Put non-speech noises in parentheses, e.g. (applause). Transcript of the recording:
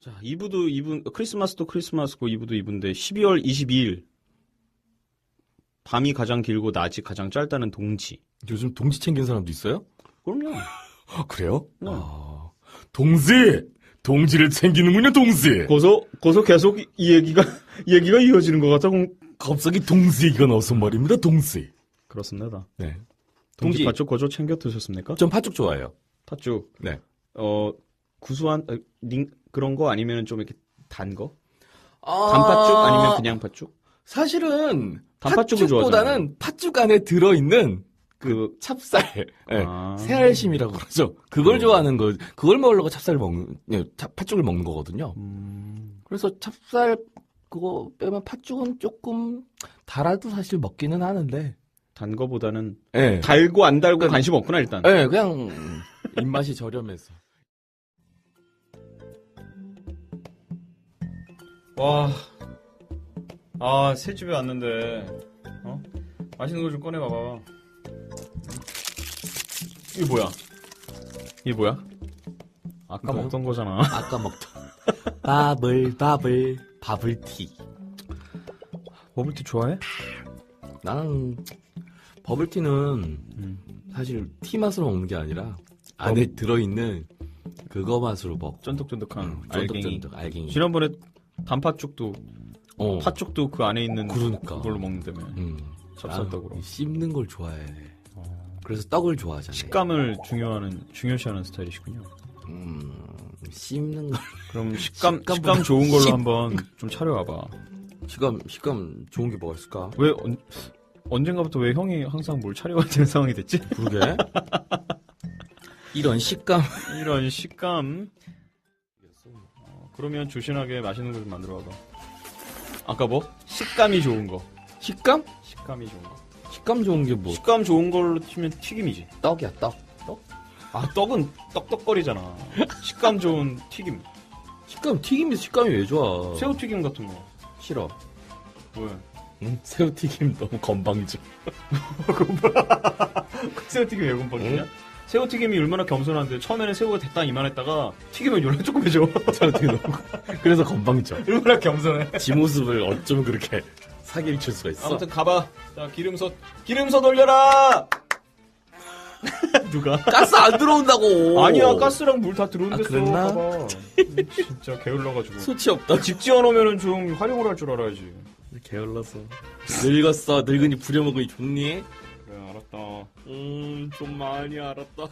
자, 2부도 2부, 크리스마스도 크리스마스고 2부도 2부인데 12월 22일 밤이 가장 길고 낮이 가장 짧다는 동지. 요즘 동지 챙긴 사람도 있어요? 그럼요. 아, 그래요? 네. 아, 동지! 동지를 챙기는군요, 동지! 고소 고소 계속 이 얘기가 이 얘기가 이어지는 것 같아. 갑자기 동지 얘기가 나와서 말입니다, 동지. 그렇습니다. 네. 동지 동지- 팥죽 고조 챙겨 드셨습니까? 전 팥죽 좋아해요. 팥죽. 네. 어 구수한 어, 닝, 그런 거 아니면 좀 이렇게 단 거? 아, 단팥죽 아니면 그냥 팥죽? 사실은 단팥죽을 팥죽보다는 팥죽 안에 들어있는 그 찹쌀, 네. 아. 새알심이라고 그러죠. 그걸 어. 좋아하는 거, 그걸 먹으려고 찹쌀을 먹는, 네, 차- 팥죽을 먹는 거거든요. 음, 그래서 찹쌀 그거 빼면 팥죽은 조금 달아도 사실 먹기는 하는데, 단 거보다는 예, 달고 안 달고 그러니까- 관심 없구나 일단. 예, 그냥 입맛이 저렴해서. 와, 아, 새 집에 왔는데, 어? 맛있는 거 좀 꺼내 봐봐. 이게 뭐야? 이게 뭐야? 아까 이거요? 먹던 거잖아. (laughs) 아까 먹던 바블 바블 바블티. 버블티 좋아해? 나는 버블티는 음. 사실 티 맛으로 먹는 게 아니라 안에 들어있는 그거 맛으로 먹. 쫀득쫀득한 음, 알갱이. 쫀득쫀득 알갱이. 지난번에 단팥죽도, 어. 팥죽도 그 안에 있는 그러니까. 그걸로 먹는다며. 음. 찹쌀떡으로. 씹는 걸 좋아해. 그래서 떡을 좋아하잖아요. 식감을 중요하는, 중요시하는 스타일이시군요. 음, 씹는 걸. 그럼 (laughs) 식감, 식감보다 식감 좋은 걸로 씹- 한번 좀 차려와봐. 식감, 식감 좋은 게 뭐가 있을까? 왜, 언, 언젠가부터 왜 형이 항상 뭘 차려야 되는 상황이 됐지? 그러게. (laughs) 이런 식감. 이런 식감. 어, 그러면 조신하게 맛있는 거 좀 만들어 봐봐. 아까 뭐? 식감이 좋은 거. 식감? 식감이 좋은 거. 식감 좋은 게 뭐? 식감 좋은 걸로 치면 튀김이지. 떡이야, 떡. 아, 떡은 떡떡거리잖아. 식감 좋은 튀김. 식감, 튀김에서 식감이 왜 좋아? 새우 튀김 같은 거. 싫어. 뭐야? 응? 새우 튀김 너무 건방져. (laughs) (laughs) 새우 튀김 왜 건방지냐? 새우 튀김이 얼마나 겸손한데 처음에는 새우가 됐다 이만했다가 튀기면 연락 조금해져. 새우 튀김 너무. (laughs) 그래서 건방져. 얼마나 겸손해. 지 모습을 어쩜 그렇게 사기를 칠 수가 있어? 아무튼 가봐. 자 기름서 기름서 돌려라. (laughs) 누가? 가스 안 들어온다고! 아니야 가스랑 물 다 들어온댔어. 아, 그랬나? 봐봐. 음, 진짜 게을러가지고. 수치 없다. 집 지어놓으면은 좀 활용을 할 줄 알아야지. 게을러서. 늙었어. 늙은이 부려먹으니 좋니? 그래 알았다. 음, 좀 많이 알았다.